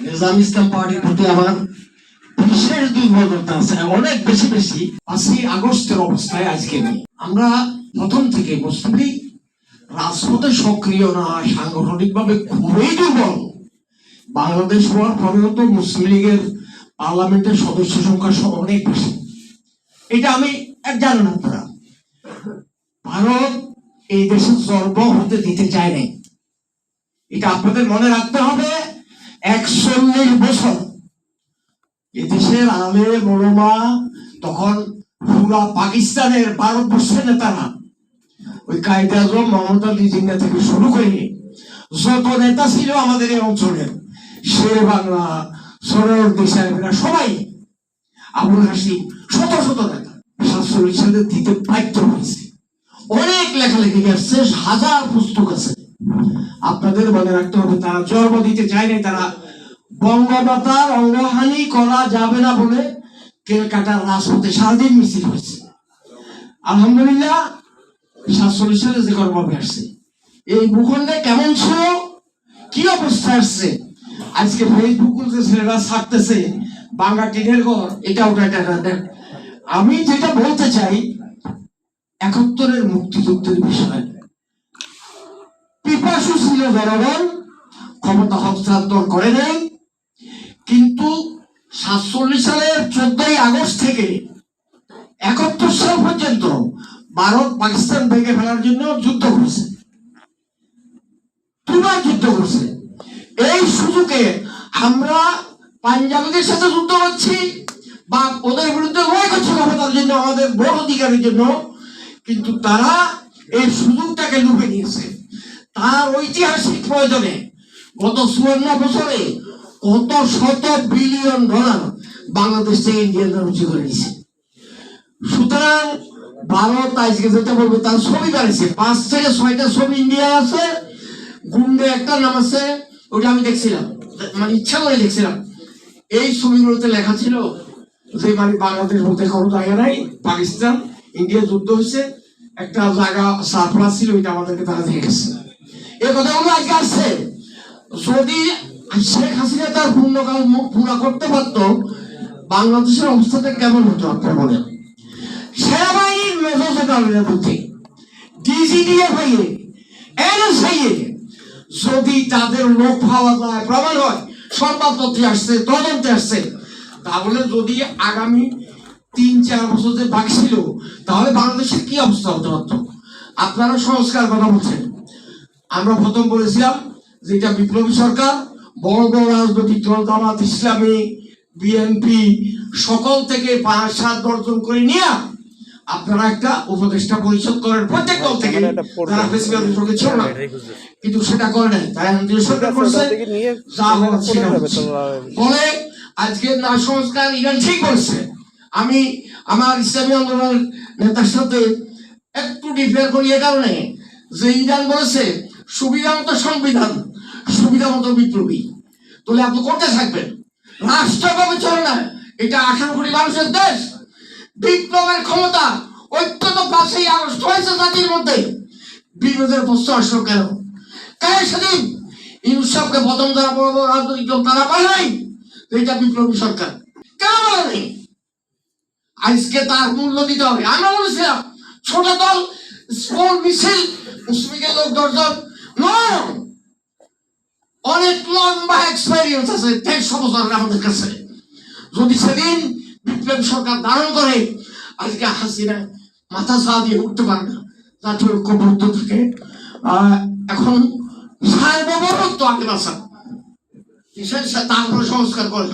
নিজাম ইসলাম পার্টির প্রতি আমার বিশেষ দুর্বলতা আছে অনেক বেশি বেশি। পাঁচই আগস্টের অবস্থায় আজকে নেই। আমরা প্রথম থেকে মুসলিম রাজপথে সক্রিয় না সাংগঠনিক ভাবে খুবই দুর্বল। বাংলাদেশ হওয়ার পরেও তো মুসলিম লীগের পার্লামেন্টের সদস্য সংখ্যা অনেক বেশি। এটা আমি এক জানেন আপনারা। ভারত এই দেশে জন্ম হতে দিতে চায় নাই। এটা আপনাদের মনে রাখতে হবে। একচল্লিশ বছর। এদেশের আলে মরমা তখন পুরা পাকিস্তানের ভারতবর্ষের নেতারা। ওই কায়দা আজম মোহাম্মদ আলী জিন্না থেকে শুরু করে যত নেতা ছিল আমাদের এই অঞ্চলের শের বাংলা সরোর দেশাইরা সবাই আবুল হাসিম শত শত নেতা। সাতচল্লিশ সালে দিতে বাধ্য হয়েছে। অনেক লেখালেখি আসছে হাজার পুস্তক আছে। আপনাদের মনে রাখতে হবে, তারা জন্ম দিতে চায় নাই, তারা বঙ্গমাতার অঙ্গহানি করা যাবে না বলে কেলকাটার রাজপথে সারাদিন মিছিল হয়েছে। আলহামদুলিল্লাহ, সাতচল্লিশ সালে যে কর্মভাবে আসছে। এই ভূখণ্ডে কেমন ছিল? কি অবস্থা আসছে? আজকে ফেসবুক যে ছেলেরা ছাড়তেছে, বাংলা টিনের ঘর এটা ওটা এটা। আমি যেটা বলতে চাই, একাত্তরের মুক্তিযুদ্ধের বিষয়। ছিল জনগণ ক্ষমতা হস্তান্তর করে নাই কিন্তু সাতচল্লিশ সালের চোদ্দই আগস্ট থেকে একাত্তর সাল পর্যন্ত ভারত পাকিস্তান ভেঙে ফেলার জন্য যুদ্ধ করেছে। দুবার যুদ্ধ করছে। এই সুযোগে আমরা পাঞ্জাবিদের সাথে যুদ্ধ করছি বা ওদের বিরুদ্ধে লড়াই করছি ক্ষমতার জন্য, আমাদের ভোট অধিকারের জন্য। কিন্তু তারা এই সুযোগটাকে লুপে নিয়েছে। তার ঐতিহাসিক প্রয়োজনে গত চুয়ান্ন বছরে কত শত বিলিয়ন ডলার বাংলাদেশ থেকে ইন্ডিয়ানরা রুচি করে নিয়েছে। সুতরাং ভারত আজকে যেটা বলব, তার ছবি বাড়িছে পাঁচ থেকে ছয়টা ছবি ইন্ডিয়া আছে গুন্ডে একটা নাম আছে, ওটা আমি দেখছিলাম মানে ইচ্ছা করে দেখছিলাম। এই ছবিগুলোতে লেখা ছিল যে মানে বাংলাদেশ বলতে কোনো জায়গা নাই, পাকিস্তান, ইন্ডিয়া যুদ্ধ হয়েছে, একটা জায়গা সারপ্লাস ছিল, ওইটা আমাদেরকে তারা দিয়ে গেছে এই যদি শেখ হাসিনা তার পূর্ণকাল করতে পারতো, বাংলাদেশের অবস্থাটা কেমন হতো আপনার সেনাবাহিনীর যদি তাদের লোক পাওয়া যায়, প্রমাণ হয়, সংবাদপত্রে আসছে, তদন্তে আসছে, তাহলে যদি আগামী তিন, চার বছর যে বাকি ছিল, তাহলে বাংলাদেশের কি অবস্থা হতে পারত? আপনারা সংস্কার কথা বলছেন। আমরা প্রথম বলেছিলাম যে এটা বিপ্লবী সরকার বড় বড় রাজনৈতিক দল জামাত ইসলামী বিএনপি সকল থেকে পাঁচ সাত দর্জন করে নিয়ে আপনারা একটা উপদেষ্টা পরিষদ করেন। প্রত্যেক দল থেকে যারা প্রেসিডেন্টের সঙ্গে ছিল না। কিন্তু সেটা করে নাই। তাই আমাদের সরকার করছে যা হচ্ছে। ফলে আজকে না সংস্কার ইরান ঠিক বলছে। আমি আমার ইসলামী আন্দোলনের নেতার সাথে একটু ডিফেয়ার করি এ কারণে। যে ইরান বলেছে সুবিধা মতো সংবিধান সুবিধা মতো বিপ্লবী। তাহলে আপনি করতে থাকবেন। রাষ্ট্রভাবে চলে না এটা আঠারো কোটি মানুষের দেশ। বিপ্লবের ক্ষমতা ঐক্য তো পাশেই আগস্ট হয়েছে জাতির মধ্যে। বিরোধের প্রশ্ন আসলো কেন? কার সেদিন ইউসুফকে প্রথম যারা বড় বড় রাজনৈতিক দল তারা পায় নাই এটা বিপ্লবী সরকার। কেন বলে নেই? আজকে তার মূল্য দিতে হবে। আমরা বলেছিলাম, ছোট দল স্মল মিছিল, মুসলিমের লোক, দশজন অনেক লম্বা এক্সপেরিয়েন্স আছে, দেড়শো বছর আমাদের কাছে। যদি সেদিন বিপ্লবী সরকার ধারণ করে, আজকে হাসিনা মাথা চা দিয়ে উঠতে পারে না জাতীয় থাকে। এখন সার্বভৌমত্ব আগে বাসা তারপরে সংস্কার করে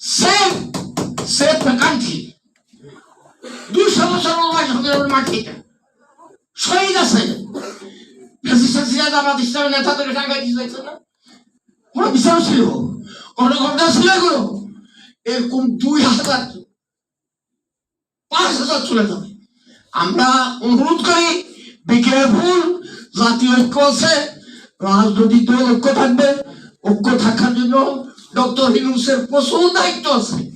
সেফ সেফ কান্ট্রি বছর মাটি শহীদ আছে। পাঁচ হাজার চলে যাবে আমরা অনুরোধ করি বি কেয়ারফুল জাতীয় ঐক্য আছে রাজনৈতিক দল ঐক্য থাকবে ঐক্য থাকার জন্য ডক্টর হিনুসের প্রচুর দায়িত্ব আছে